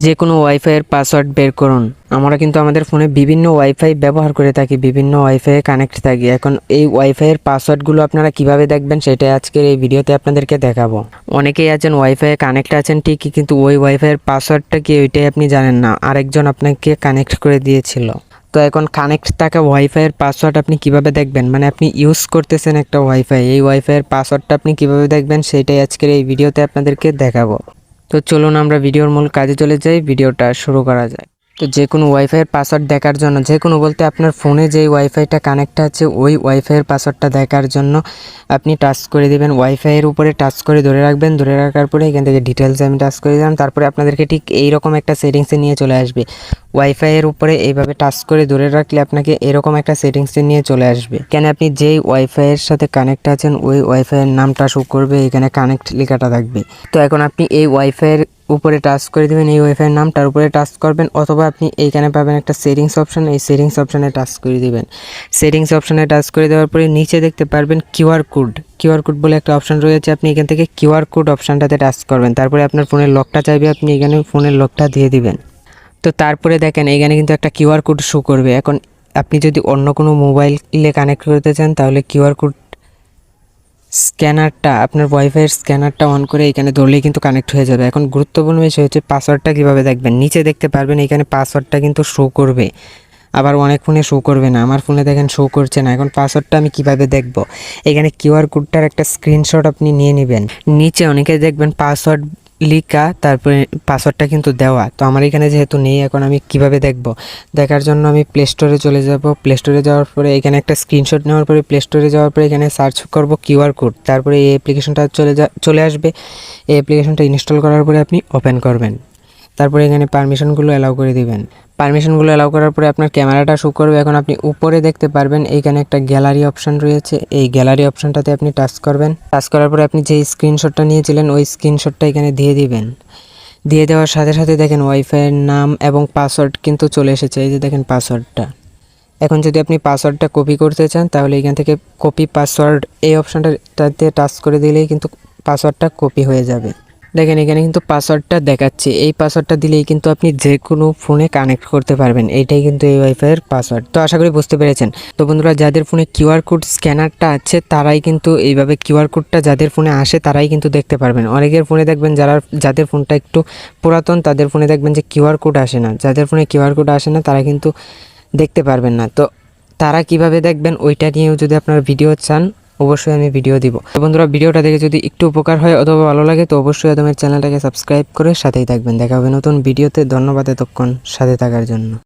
যে কোনো ওয়াইফাইয়ের পাসওয়ার্ড বের করুন। আমরা কিন্তু আমাদের ফোনে বিভিন্ন ওয়াইফাই ব্যবহার করে থাকি, বিভিন্ন ওয়াইফাইয়ে কানেক্ট থাকি। এখন এই ওয়াইফাইয়ের পাসওয়ার্ডগুলো আপনারা কীভাবে দেখবেন সেটাই আজকের এই ভিডিওতে আপনাদেরকে দেখাবো। অনেকেই আছেন ওয়াইফাইয়ে কানেক্ট আছেন ঠিকই, কিন্তু ওই ওয়াইফাইয়ের পাসওয়ার্ডটা কি ওইটাই আপনি জানেন না। আরেকজন আপনাকে কানেক্ট করে দিয়েছিল। তো এখন কানেক্ট থাকা ওয়াইফাইয়ের পাসওয়ার্ড আপনি কীভাবে দেখবেন? মানে আপনি ইউজ করতেছেন একটা ওয়াইফাই এই ওয়াইফাইয়ের পাসওয়ার্ডটা আপনি কীভাবে দেখবেন সেটাই আজকের এই ভিডিওতে আপনাদেরকে দেখাবো। তো চলুন আমরা ভিডিওর মূল কাজে চলে যাই, ভিডিওটা শুরু করা যায় তো যে কোনো ওয়াইফাইয়ের পাসওয়ার্ড দেখার জন্য, যে কোনো বলতে আপনার ফোনে যেই ওয়াইফাইটা কানেক্ট আছে, ওই ওয়াইফাইয়ের পাসওয়ার্ডটা দেখার জন্য আপনি টাচ করে দেবেন। ওয়াইফাইয়ের উপরে টাচ করে ধরে রাখবেন। ধরে রাখার পরে এখান থেকে ডিটেলস আমি টাচ করে দিলাম। তারপরে আপনাদেরকে ঠিক এইরকম একটা সেটিংসে নিয়ে চলে আসবে। ওয়াইফাইয়ের উপরে এইভাবে টাচ করে ধরে রাখলে আপনাকে এরকম একটা সেটিংসে নিয়ে চলে আসবে। কেন আপনি যেই ওয়াইফাইয়ের সাথে কানেক্ট আছেন, ওই ওয়াইফাইয়ের নামটা শো করবে, এখানে কানেক্ট লেখাটা থাকবে। তো এখন আপনি এই ওয়াইফাইয়ের উপরে টাচ করে দেবেন, এই ওয়াইফাইয়ের নামটার উপরে টাচ করবেন, অথবা আপনি এইখানে পাবেন একটা সেটিংস অপশান এই সেটিংস অপশানে টাচ করে দেবেন। সেটিংস অপশানে টাচ করে দেওয়ার পরে নিচে দেখতে পারবেন কিউআর কোড কিউআর কোড বলে একটা অপশান রয়েছে, আপনি এখান থেকে কিউআর কোড অপশানটাতে টাচ করবেন। তারপরে আপনার ফোনের লকটা চাইবে, আপনি এখানে ফোনের লকটা দিয়ে দিবেন। তো তারপরে দেখেন এখানে কিন্তু একটা কিউআর কোড শো করবে। এখন আপনি যদি অন্য কোনো মোবাইলে কানেক্ট করতে চান, তাহলে কিউআর কোড স্ক্যানারটা, আপনার ওয়াইফাইয়ের স্ক্যানারটা অন করে এখানে ধরলেই কিন্তু কানেক্ট হয়ে যাবে। এখন গুরুত্বপূর্ণ বিষয় হচ্ছে পাসওয়ার্ডটা কীভাবে দেখবেন? নিচে দেখতে পারবেন এখানে পাসওয়ার্ডটা কিন্তু শো করবে। আবার অনেক ফোনে শো করবে না, আমার ফোনে দেখেন শো করছে না। এখন পাসওয়ার্ডটা আমি কীভাবে দেখব? এখানে কিউআর কোডটার একটা স্ক্রিনশট আপনি নিয়ে নেবেন। নিচে অনেকে দেখবেন পাসওয়ার্ড লিখা, তারপরে পাসওয়ার্ডটা কিন্তু দেওয়া। তো আমার এখানে যেহেতু নেই, এখন আমি কীভাবে দেখব? দেখার জন্য আমি প্লে স্টোরে চলে যাব। প্লে স্টোরে যাওয়ার পরে এখানে একটা স্ক্রিনশট নেওয়ার পরে প্লে স্টোরে যাওয়ার পরে এখানে সার্চ করব কিউআর কোড তারপরে এই অ্যাপ্লিকেশনটা চলে যা, চলে আসবে। এই অ্যাপ্লিকেশনটা ইনস্টল করার পরে আপনি ওপেন করবেন। তারপরে এখানে পারমিশনগুলো অ্যালাউ করে দিবেন। পারমিশনগুলো অ্যালাউ করার পরে আপনার ক্যামেরাটা শো করবে। এখন আপনি উপরে দেখতে পারবেন, এইখানে একটা গ্যালারি অপশন রয়েছে। এই গ্যালারি অপশনটাতে আপনি টাচ করবেন। টাচ করার পরে আপনি যেই স্ক্রিনশটটা নিয়েছিলেন, ওই স্ক্রিনশটটা এখানে দিয়ে দিবেন। দিয়ে দেওয়ার সাথে সাথে দেখেন ওয়াইফাইয়ের নাম এবং পাসওয়ার্ড কিন্তু চলে এসেছে। এই যে দেখেন পাসওয়ার্ডটা এখন যদি আপনি পাসওয়ার্ডটা কপি করতে চান, তাহলে এখান থেকে কপি পাসওয়ার্ড এই অপশানটাতে টাচ করে দিলেই কিন্তু পাসওয়ার্ডটা কপি হয়ে যাবে। দেখেন, এখানে কিন্তু পাসওয়ার্ডটা দেখাচ্ছে। এই পাসওয়ার্ডটা দিলেই কিন্তু আপনি যে কোনো ফোনে কানেক্ট করতে পারবেন। এইটাই কিন্তু এই ওয়াইফাইয়ের পাসওয়ার্ড তো আশা করি বুঝতে পেরেছেন। তো বন্ধুরা, যাদের ফোনে কিউআর কোড স্ক্যানারটা আছে, তারাই কিন্তু এইভাবে কিউআর কোডটা যাদের ফোনে আসে, তারাই কিন্তু দেখতে পারবেন। অনেকের ফোনে দেখবেন যারা, যাদের ফোনটা একটু পুরাতন, তাদের ফোনে দেখবেন যে কিউআর কোড আসে না। যাদের ফোনে কিউআর কোড আসে না, তারা কিন্তু দেখতে পারবেন না। তো তারা কীভাবে দেখবেন, ওইটা নিয়েও যদি আপনারা ভিডিও চান অবশ্যই আমি ভিডিও দিব। তো বন্ধুরা, ভিডিওটা দেখে যদি একটু উপকার হয় অথবা ভালো লাগে, তো অবশ্যই তোমার চ্যানেলটাকে সাবস্ক্রাইব করে সাথেই থাকবেন। দেখা হবে নতুন ভিডিওতে ধন্যবাদ এতক্ষণ সাথে থাকার জন্য।